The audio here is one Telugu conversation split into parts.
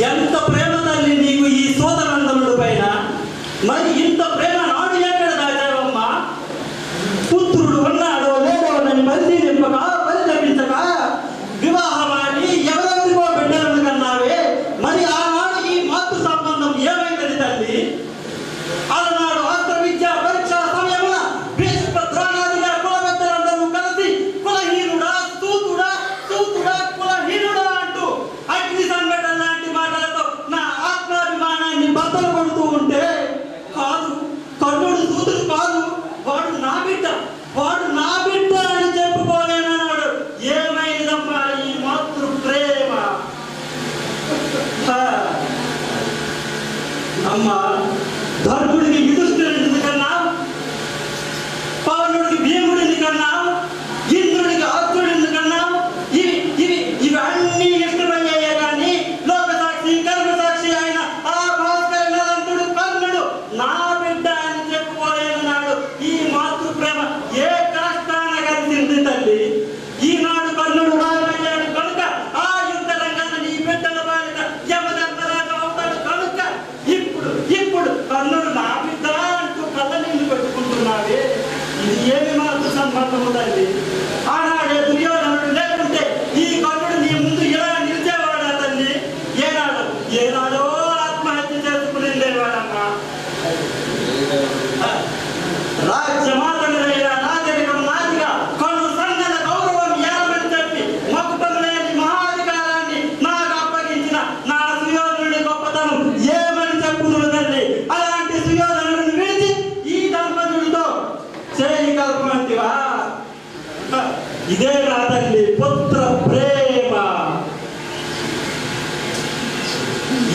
Fabián ఏమి మాత్రం సంబంధం ఉందండి? ఆడ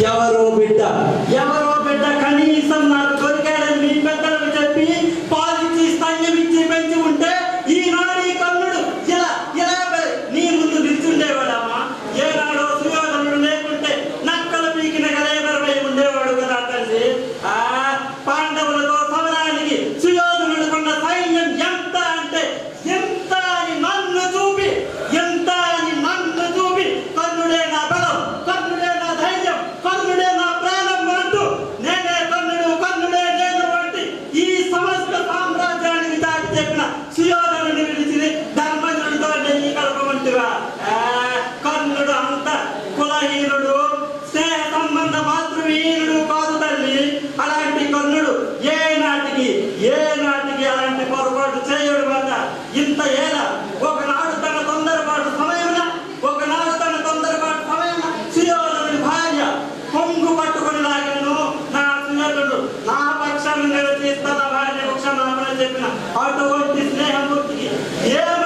ఎవరో బిడ్డ ఎవరో బిడ్డ కనీసం నాకు ఇంత ఏల ఒకనాడు తన తొందరపాటు సమయమున ఒకనాడు తన తొందరపాటు సమయమున సియోలని భార్య పొంగు పట్టుకుని లాగను. నా స్నేహితుడు నా పక్షాన్ని నిలదీస్తా నా భార్య పక్షాన్ని చెప్పిన అటువంటి స్నేహమూర్తికి ఏమి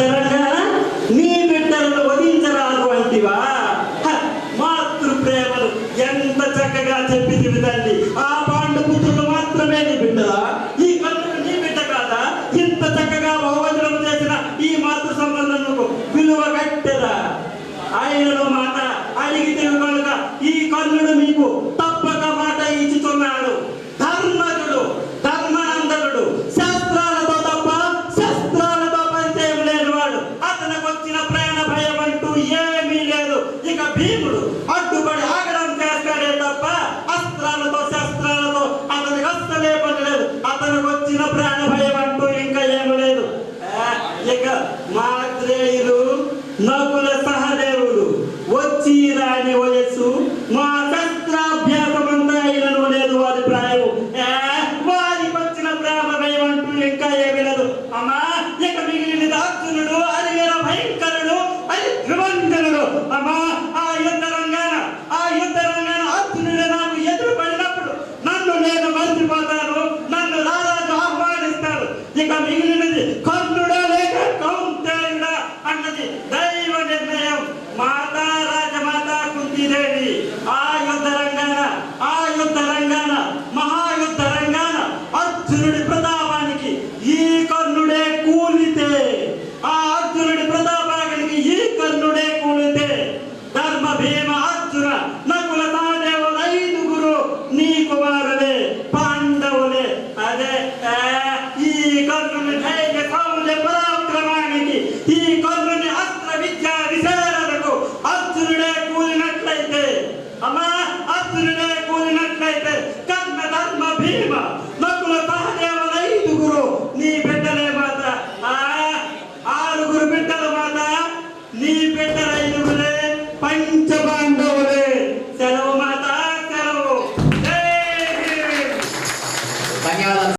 తెలంగాణ నీ బిడ్డలను వధించరాదు అంటివా మాతృ ప్రేమలు ఎంత చక్కగా చెప్పింది తల్లి ఆ పాండు పుత్రులు మాత్రమే నీ బిడ్డలా? ఈ కన్నులు నీ బిడ్డ కాదా? ఇంత చక్కగా భోజనం చేసిన ఈ మాతృ సంబంధం విలువ కట్టెదా ఆయనలో మాట అడిగితే కనుక ఈ కన్నుడు మీకు ದೇವಿ ಆ